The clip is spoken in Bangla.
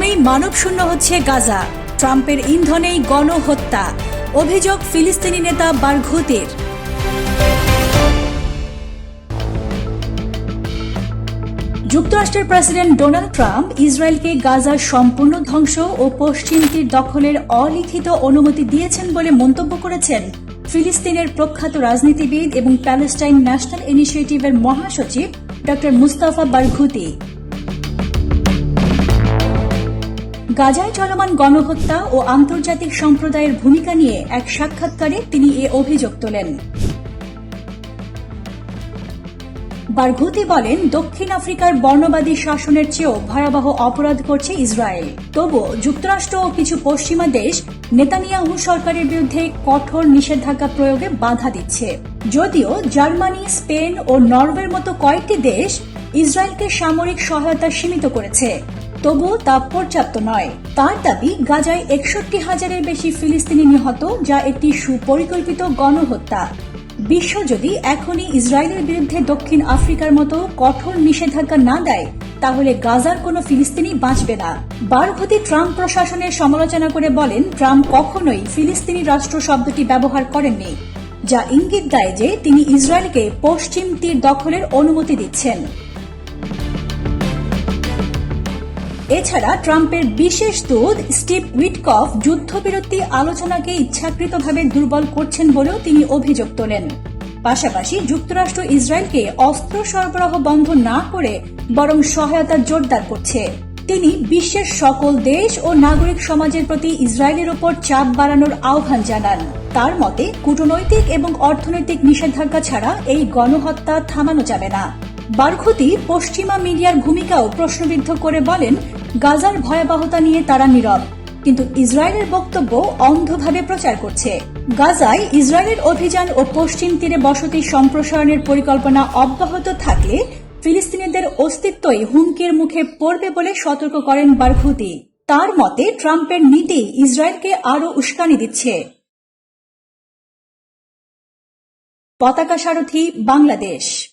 ক্রমেই মানবশূন্য হচ্ছে গাজা। ট্রাম্পের ইন্ধনেই গণহত্যা। অভিযোগ ফিলিস্তিনি নেতা বারঘুতির। যুক্তরাষ্ট্রের প্রেসিডেন্ট ডোনাল্ড ট্রাম্প ইসরায়েলকে গাজার সম্পূর্ণ ধ্বংস ও পশ্চিম তীর দখলের অলিখিত অনুমতি দিয়েছেন বলে মন্তব্য করেছেন ফিলিস্তিনের প্রখ্যাত রাজনীতিবিদ এবং প্যালেস্টাইন ন্যাশনাল ইনিশিয়েটিভের মহাসচিব ড মুস্তাফা বারঘুতি। গাজায় চলমান গণহত্যা ও আন্তর্জাতিক সম্প্রদায়ের ভূমিকা নিয়ে এক সাক্ষাৎকারে তিনি এ অভিযোগ তোলেন। বারঘুতি বলেন, দক্ষিণ আফ্রিকার বর্ণবাদী শাসনের চেয়েও ভয়াবহ অপরাধ করছে ইসরায়েল। তবুও যুক্তরাষ্ট্র ও কিছু পশ্চিমা দেশ নেতানিয়াহু সরকারের বিরুদ্ধে কঠোর নিষেধাজ্ঞা প্রয়োগে বাধা দিচ্ছে। যদিও জার্মানি, স্পেন ও নরওয়ের মতো কয়েকটি দেশ ইসরায়েলকে সামরিক সহায়তা সীমিত করেছে। তবুও তা পর্যাপ্ত নয়। তার দাবি, গাজায় একষট্টি হাজারের বেশি ফিলিস্তিনি নিহত, যা একটি সুপরিকল্পিত গণহত্যা। বিশ্ব যদি এখনই ইসরায়েলের বিরুদ্ধে দক্ষিণ আফ্রিকার মতো কঠোর নিষেধাজ্ঞা না দেয়, তাহলে গাজার কোনো ফিলিস্তিনি বাঁচবে না। বারঘতি ট্রাম্প প্রশাসনের সমালোচনা করে বলেন, ট্রাম্প কখনোই ফিলিস্তিনি রাষ্ট্র শব্দটি ব্যবহার করেননি, যা ইঙ্গিত দেয় যে তিনি ইসরায়েলকে পশ্চিম তীর দখলের অনুমতি দিচ্ছেন। এছাড়া ট্রাম্পের বিশেষ দূত স্টিভ উইটকফ যুদ্ধবিরতি আলোচনাকে ইচ্ছাকৃতভাবে দুর্বল করছেন বলেও তিনি অভিযোগ তোলেন। পাশাপাশি যুক্তরাষ্ট্র ইসরায়েলকে অস্ত্র সরবরাহ বন্ধ না করে বরং সহায়তা জোরদার করছে। তিনি বিশ্বের সকল দেশ ও নাগরিক সমাজের প্রতি ইসরায়েলের ওপর চাপ বাড়ানোর আহ্বান জানান। তার মতে, কূটনৈতিক এবং অর্থনৈতিক নিষেধাজ্ঞা ছাড়া এই গণহত্যা থামানো যাবে না। বারঘুতি পশ্চিমা মিডিয়ার ভূমিকাও প্রশ্নবিদ্ধ করে বলেন গাজার ভয়াবহতা নিয়ে তারা নীরব। কিন্তু ইসরায়েলের বক্তব্য অন্ধভাবে প্রচার করছে। গাজায় ইসরায়েলের অভিযান ও পশ্চিম তীরে বসতি সম্প্রসারণের পরিকল্পনা অব্যাহত থাকলে ফিলিস্তিনিদের অস্তিত্বই হুমকির মুখে পড়বে বলে সতর্ক করেন বারঘুতি তার মতে, ট্রাম্পের নীতি ইসরায়েলকে আরও উস্কানি দিচ্ছে। পতাকা সারথী বাংলাদেশ।